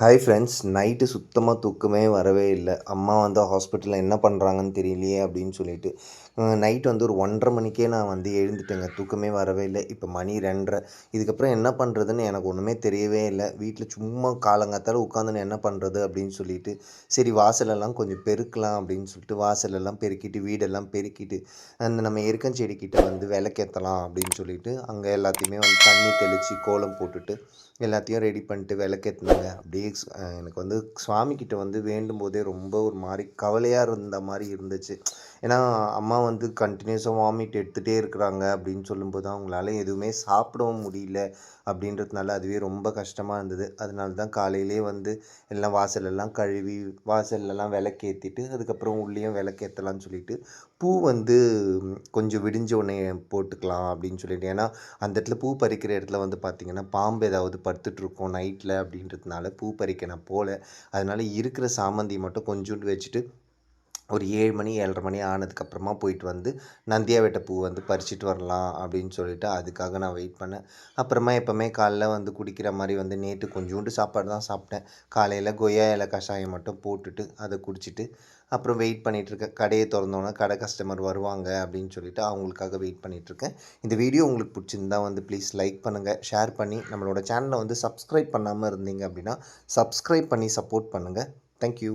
Hi friends night சுத்தமாக தூக்கமே வரவே இல்லை. அம்மா வந்து ஹாஸ்பிட்டலில் என்ன பண்ணுறாங்கன்னு தெரியலையே அப்படின்னு சொல்லிட்டு நைட் வந்து ஒரு ஒன்றரை மணிக்கே நான் வந்து எழுந்துட்டேங்க. தூக்கமே வரவே இல்லை. இப்போ மணி ரெண்டரை. இதுக்கப்புறம் என்ன பண்ணுறதுன்னு எனக்கு ஒன்றுமே தெரியவே இல்லை. வீட்டில் சும்மா காலங்காத்தால் உட்காந்துன்னு என்ன பண்ணுறது அப்படின்னு சொல்லிட்டு சரி வாசலெல்லாம் கொஞ்சம் பெருக்கலாம் அப்படின்னு சொல்லிட்டு வாசலெல்லாம் பெருக்கிட்டு வீடெல்லாம் பெருக்கிட்டு அந்த நம்ம எருக்கஞ்செடிக்கிட்ட வந்து விளக்கேற்றலாம் அப்படின்னு சொல்லிட்டு அங்கே எல்லாத்தையுமே வந்து தண்ணி தெளித்து கோலம் போட்டுட்டு எல்லாத்தையும் ரெடி பண்ணிட்டு விளக்கேற்றினாங்க அப்படியே எனக்கு வந்து சுவாமிக்கிட்ட வந்து வேண்டும் போதே ரொம்ப ஒரு மாதிரி கவலையாக இருந்த மாதிரி இருந்துச்சு. ஏன்னா அம்மா வந்து கண்டினியூஸாக வாமிட் எடுத்துகிட்டே இருக்கிறாங்க அப்படின்னு சொல்லும்போது அவங்களால எதுவுமே சாப்பிடவும் முடியல அப்படின்றதுனால அதுவே ரொம்ப கஷ்டமாக இருந்தது. அதனால தான் காலையிலே வந்து எல்லாம் வாசலெல்லாம் கழுவி வாசல்லலாம் விளக்கேற்றிட்டு அதுக்கப்புறம் உள்ளேயும் விளக்கேற்றலாம்னு சொல்லிட்டு பூ வந்து கொஞ்சம் விடிஞ்ச உடனே போட்டுக்கலாம் அப்படின்னு சொல்லிட்டு. ஏன்னா அந்த இடத்துல பூ பறிக்கிற இடத்துல வந்து பார்த்திங்கன்னா பாம்பு ஏதாவது படுத்துட்ருக்கோம் நைட்டில் அப்படின்றதுனால பூ பறிக்க நான் அதனால் இருக்கிற சாமந்தி மட்டும் கொஞ்சோண்டு வச்சுட்டு ஒரு ஏழு மணி ஏழரை மணி ஆனதுக்கப்புறமா போயிட்டு வந்து நந்தியாவட்ட பூ வந்து பறிச்சிட்டு வரலாம் அப்படின்னு சொல்லிட்டு அதுக்காக நான் வெயிட் பண்ணேன். அப்புறமா எப்போவுமே காலைல வந்து குடிக்கிற மாதிரி வந்து நேற்று கொஞ்சோண்டு சாப்பாடு தான் சாப்பிட்டேன். காலையில் கொய்யா இலை கஷாயம் மட்டும் போட்டுட்டு அதை குடிச்சிட்டு அப்புறம் வெயிட் பண்ணிகிட்ருக்கேன் கடையை திறந்தோன்னே கடை கஸ்டமர் வருவாங்க அப்படின்னு சொல்லிட்டு அவங்களுக்காக வெயிட் பண்ணிகிட்ருக்கேன் இந்த வீடியோ உங்களுக்கு பிடிச்சிருந்தா வந்து ப்ளீஸ் லைக் பண்ணுங்கள் ஷேர் பண்ணி நம்மளோட சேனலை வந்து சப்ஸ்கிரைப் பண்ணாமல் இருந்தீங்க அப்படின்னா சப்ஸ்கிரைப் பண்ணி சப்போர்ட் பண்ணுங்கள் தேங்க்யூ